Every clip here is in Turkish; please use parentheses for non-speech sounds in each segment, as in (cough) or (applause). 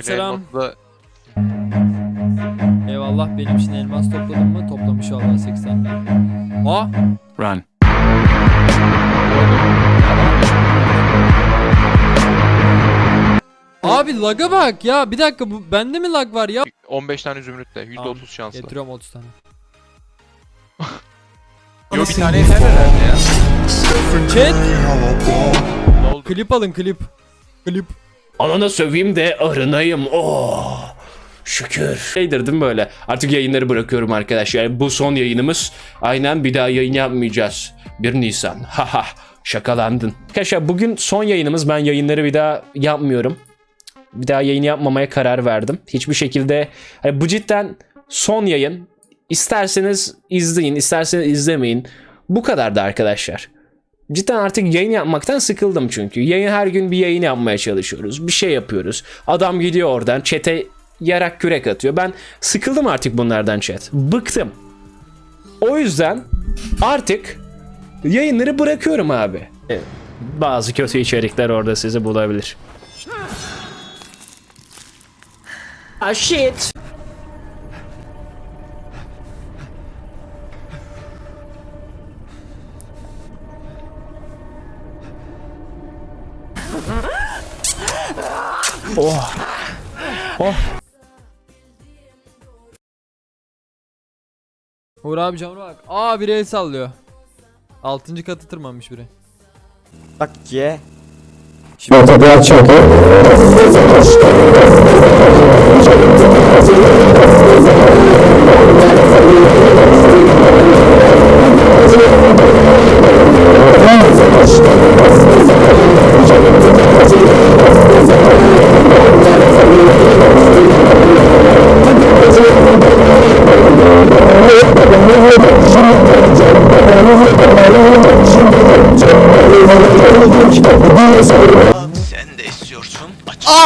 Selam. modda Eyvallah benim için elmas topladın mı? Toplamış vallahi 80 tane. Aa! Run. Abi laga bak ya. Bir dakika bu bende mi lag var ya? 15 tane zümrütle %30 Tamam, şansla. Getiriyorum 30 tane. (laughs) Yo bir tane yeter herhalde ya. Chat klip alın klip. Klip. Anana söveyim de arınayım. Oh. Şükür. Şeydir değil mi böyle? Artık yayınları bırakıyorum arkadaşlar. Yani bu son yayınımız. Aynen bir daha yayın yapmayacağız. 1 Nisan. (laughs) Haha. Şakalandın. Arkadaşlar bugün son yayınımız. Ben yayınları bir daha yapmıyorum. Bir daha yayın yapmamaya karar verdim. Hiçbir şekilde hani bu cidden son yayın. İsterseniz izleyin, isterseniz izlemeyin. Bu kadar da arkadaşlar. Cidden artık yayın yapmaktan sıkıldım çünkü. Yayın her gün bir yayın yapmaya çalışıyoruz. Bir şey yapıyoruz. Adam gidiyor oradan çete yarak kürek atıyor. Ben sıkıldım artık bunlardan chat. Bıktım. O yüzden artık yayınları bırakıyorum abi. Bazı kötü içerikler orada sizi bulabilir. Ah shit. Oh. Oh. Uğur abi camına bak. Aa biri el sallıyor. Altıncı katı tırmanmış biri. Bak ye. Sen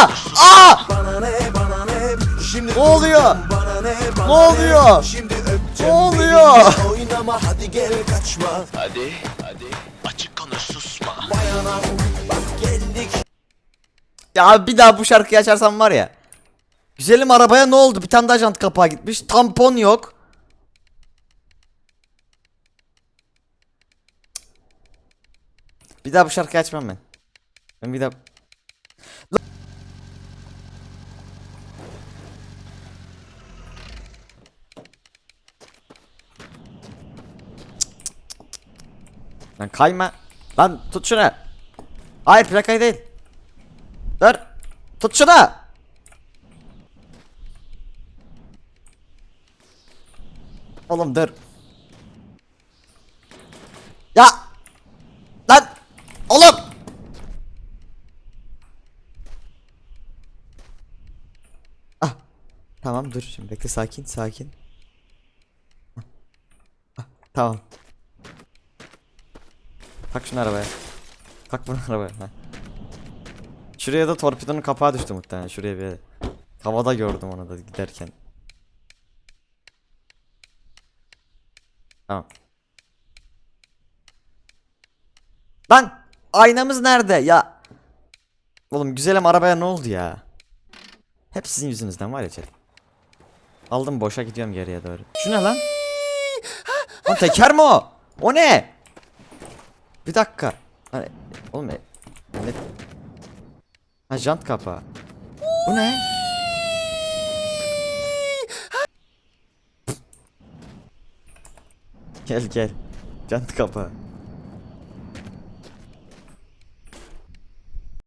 Aa! Aa! Ne oluyor? Ne oluyor? Ne oluyor? Oynama hadi gel kaçma Hadi hadi Açık konuş susma Bayanam bak geldik Ya bir daha bu şarkıyı açarsam var ya. Güzelim arabaya ne oldu? Bir tane daha jant kapağı gitmiş. Tampon yok. Bir daha bu şarkıyı açmam ben. Ben bir daha... Lan kayma. Lan tut şunu. Hayır plakayı değil. Dur. Tut şunu. Oğlum dur. Ya. Lan. Oğlum. Ah. Tamam dur şimdi bekle sakin sakin. Ah, ah, tamam. Tak şunu arabaya. Tak bunu (laughs) arabaya. Ha. Şuraya da torpidonun kapağı düştü muhtemelen. Şuraya bir. Havada gördüm onu da giderken. Tamam. Lan aynamız nerede ya? Oğlum güzelim arabaya ne oldu ya? Hep sizin yüzünüzden var ya çelik. Aldım boşa gidiyorum geriye doğru. Şu ne lan? Lan teker mi o? O ne? Bir dakika. Hani, oğlum ne? Ha jant kapağı. Bu ne? Gel gel. Jant kapağı.